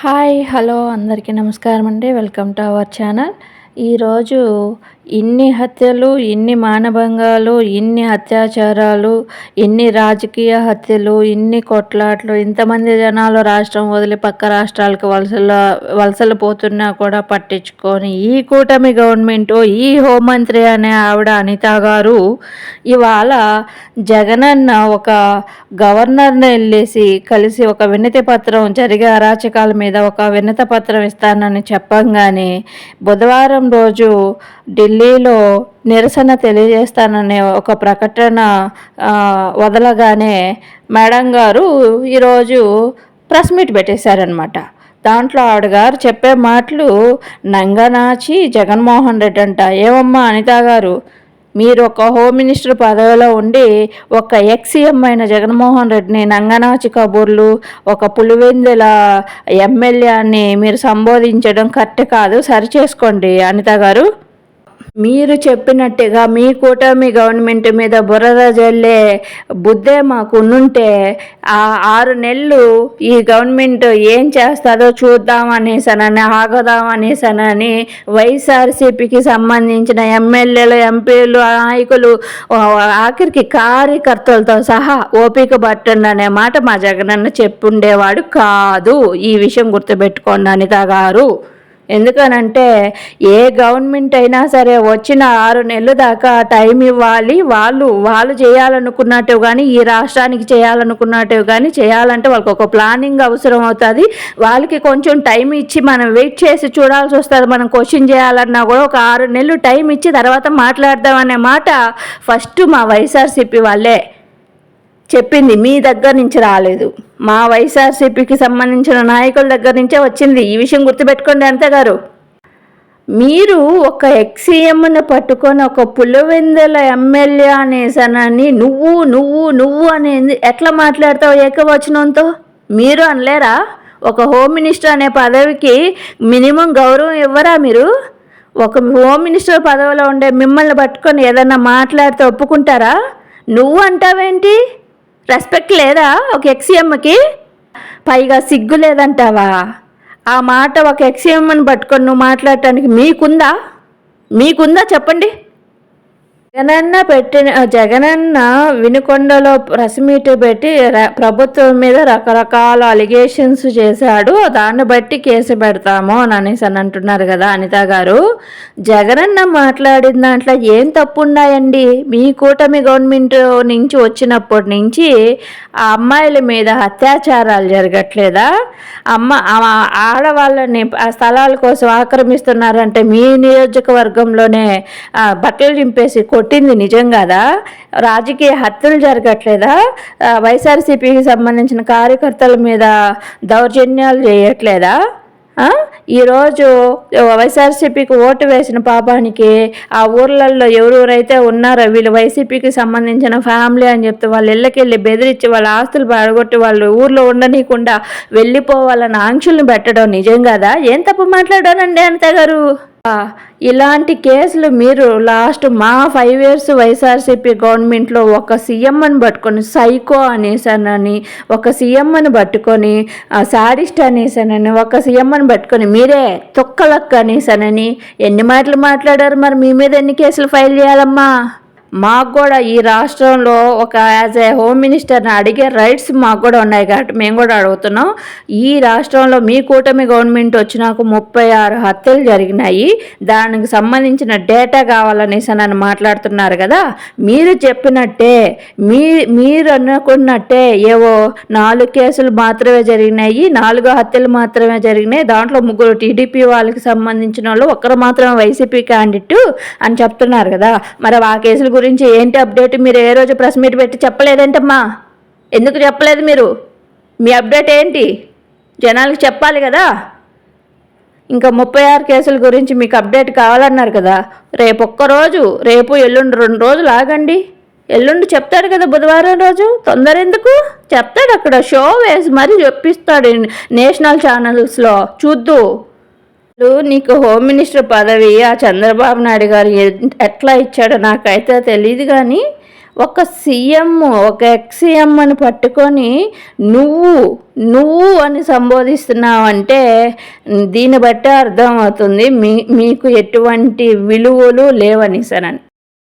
Hi hello అందరికీ నమస్కారం అండి వెల్కమ్ టు అవర్ ఛానల్. ఈరోజు ఇన్ని హత్యలు ఇన్ని మానభంగాలు ఇన్ని అత్యాచారాలు ఇన్ని రాజకీయ హత్యలు ఇన్ని కొట్లాట్లు ఇంతమంది జనాలు రాష్ట్రం వదిలి పక్క రాష్ట్రాలకు వలసల వలసలు పోతున్నా కూడా పట్టించుకొని ఈ కూటమి గవర్నమెంట్ ఈ హోంమంత్రి అనే ఆవిడ అనిత గారు ఇవాళ జగనన్న ఒక గవర్నర్ని వెళ్ళేసి కలిసి ఒక వినతి పత్రం జరిగే అరాచకాల మీద ఒక వినతి పత్రం ఇస్తానని చెప్పంగానే బుధవారం రోజు ఢిల్లీ ఢిల్లీలో నిరసన తెలియజేస్తాననే ఒక ప్రకటన వదలగానే మేడం గారు ఈరోజు ప్రెస్ మీట్ పెట్టేశారనమాట దాంట్లో ఆవిడ గారు చెప్పే మాటలు నంగనాచి జగన్మోహన్ రెడ్డి అంట ఏమమ్మా అనిత గారు మీరు ఒక హోమ్ మినిస్టర్ పదవిలో ఉండి ఒక ఎక్సీఎం అయిన జగన్మోహన్ రెడ్డిని నంగనాచి కబుర్లు ఒక పులివెందుల ఎమ్మెల్యేని మీరు సంబోధించడం కరెక్ట్ కాదు సరిచేసుకోండి అనిత గారు. మీరు చెప్పినట్టుగా మీ కూటమి గవర్నమెంట్ మీద బురద జల్లే బుద్ధే మాకు ఉంటే ఆ ఆరు నెలలు ఈ గవర్నమెంట్ ఏం చేస్తుందో చూద్దాం అనేసనని ఆగదాం అనేసనని వైఎస్ఆర్సీపీకి సంబంధించిన ఎమ్మెల్యేలు ఎంపీలు నాయకులు ఆఖరికి కార్యకర్తలతో సహా ఓపిక పట్టండి అనే మాట మా జగనన్న చెప్పుండేవాడు కాదు. ఈ విషయం గుర్తుపెట్టుకోండి అనిత గారు. ఎందుకనంటే ఏ గవర్నమెంట్ అయినా సరే వచ్చిన ఆరు నెలల దాకా టైం ఇవ్వాలి. వాళ్ళు వాళ్ళు చేయాలనుకున్నట్టు కానీ ఈ రాష్ట్రానికి చేయాలనుకున్నట్టు కానీ చేయాలంటే వాళ్ళకి ఒక ప్లానింగ్ అవసరం అవుతుంది. వాళ్ళకి కొంచెం టైం ఇచ్చి మనం వెయిట్ చేసి చూడాల్సి వస్తుంది. మనం క్వశ్చన్ చేయాలన్నా కూడా ఒక ఆరు నెలలు టైం ఇచ్చి తర్వాత మాట్లాడదాం అనే మాట ఫస్ట్ మా వైఎస్ఆర్సీపీ వాళ్ళే. చెప్పింది మీ దగ్గర నుంచి రాలేదు. మా వైఎస్ఆర్సీపీకి సంబంధించిన నాయకుల దగ్గర నుంచే వచ్చింది. ఈ విషయం గుర్తుపెట్టుకోండి అంతే గారు మీరు ఒక ఎక్సీఎంను పట్టుకొని ఒక పులివెందల ఎమ్మెల్యే అనేసనని నువ్వు నువ్వు నువ్వు అనేది ఎట్లా మాట్లాడతావు ఏకవచనంతో? మీరు అనలేరా? ఒక హోమ్ మినిస్టర్ అనే పదవికి మినిమం గౌరవం ఇవ్వరా మీరు? ఒక హోమ్ మినిస్టర్ పదవిలో ఉండే మిమ్మల్ని పట్టుకొని ఏదన్నా మాట్లాడితే ఒప్పుకుంటారా? నువ్వు అంటావేంటి? రెస్పెక్ట్ లేదా? ఒక ఎక్సీఎంకి పైగా సిగ్గు లేదంటావా? ఆ మాట ఒక ఎక్సీఎంని పట్టుకొని నువ్వు మాట్లాడటానికి మీకుందా? మీకుందా చెప్పండి? జగనన్న పెట్టిన జగనన్న వినుకొండలో ప్రెస్ మీట్ పెట్టి ప్రభుత్వం మీద రకరకాల అలిగేషన్స్ చేశాడు. దాన్ని బట్టి కేసు పెడతాము అని అనేసి అని అంటున్నారు కదా అనిత గారు. జగనన్న మాట్లాడిన దాంట్లో ఏం తప్పు ఉన్నాయండి మీ కూటమి గవర్నమెంట్ నుంచి వచ్చినప్పటి నుంచి ఆ అమ్మాయిల మీద అత్యాచారాలు జరగట్లేదా? అమ్మ ఆడవాళ్ళని ఆ స్థలాల కోసం ఆక్రమిస్తున్నారంటే మీ నియోజకవర్గంలోనే బట్టలు చింపేసి కొట్టింది నిజం కదా? రాజకీయ హత్యలు జరగట్లేదా? వైఎస్ఆర్సీపీకి సంబంధించిన కార్యకర్తల మీద దౌర్జన్యాలు చేయట్లేదా? ఈరోజు వైఎస్ఆర్సీపీకి ఓటు వేసిన పాపానికి ఆ ఊర్లలో ఎవరెవరైతే ఉన్నారో వీళ్ళు వైసీపీకి సంబంధించిన ఫ్యామిలీ అని చెప్తే వాళ్ళ ఇళ్ళకి వెళ్ళి బెదిరించి వాళ్ళ ఆస్తులు పడగొట్టి వాళ్ళు ఊర్లో ఉండనీయకుండా వెళ్ళిపోవాలన్న ఆంక్షలను పెట్టడం నిజం కదా? ఏం తప్పు మాట్లాడానండి అనిత గారు? ఇలాంటి కేసులు మీరు లాస్ట్ మా ఫైవ్ ఇయర్స్ వైఎస్ఆర్సీపీ గవర్నమెంట్లో ఒక సీఎంని పట్టుకొని సైకో అనేసానని ఒక సీఎంని పట్టుకొని సాడిస్ట్ అనేసానని ఒక సీఎంని పట్టుకొని మీరే తొక్కలక్క అనేసానని ఎన్ని మాటలు మాట్లాడారు మరి మీ మీద ఎన్ని కేసులు ఫైల్ చేయాలమ్మా? మాకు కూడా ఈ రాష్ట్రంలో ఒక యాజ్ ఏ హోమ్ మినిస్టర్ని అడిగే రైట్స్ మాకు కూడా ఉన్నాయి కాబట్టి మేము కూడా అడుగుతున్నాం. ఈ రాష్ట్రంలో మీ కూటమి గవర్నమెంట్ వచ్చినాక ముప్పై ఆరు హత్యలు జరిగినాయి. దానికి సంబంధించిన డేటా కావాలనేసి నన్ను మాట్లాడుతున్నారు కదా. మీరు చెప్పినట్టే మీ మీరు అనుకున్నట్టే ఏవో నాలుగు కేసులు మాత్రమే జరిగినాయి. నాలుగు హత్యలు మాత్రమే జరిగినాయి. దాంట్లో ముగ్గురు టీడీపీ వాళ్ళకి సంబంధించిన వాళ్ళు ఒక్కరు మాత్రమే వైసీపీ క్యాండిడేట్ అని చెప్తున్నారు కదా. మరి ఆ కేసులు గురించి ఏంటి అప్డేట్? మీరు ఏ రోజు ప్రెస్ మీట్ పెట్టి చెప్పలేదంటమ్మా. ఎందుకు చెప్పలేదు మీరు? మీ అప్డేట్ ఏంటి? జనాలకు చెప్పాలి కదా. ఇంకా ముప్పై ఆరు కేసుల గురించి మీకు అప్డేట్ కావాలన్నారు కదా. రేపు ఒక్కరోజు రేపు ఎల్లుండి రెండు రోజులు ఆగండి. ఎల్లుండి చెప్తాడు కదా బుధవారం రోజు. తొందర ఎందుకు? చెప్తాడు అక్కడ. షో వేసి మరీ చెప్పిస్తాడు నేషనల్ ఛానల్స్లో. చూద్దు. నీకు హోమ్ మినిస్టర్ పదవి ఆ చంద్రబాబు నాయుడు గారు ఎట్లా ఇచ్చాడో నాకైతే తెలియదు కానీ ఒక సీఎం ఒక ఎక్స్ సీఎం అని పట్టుకొని నువ్వు నువ్వు అని సంబోధిస్తున్నావంటే దీన్ని బట్టే అర్థమవుతుంది. మీ మీకు ఎటువంటి విలువలు లేవని సరని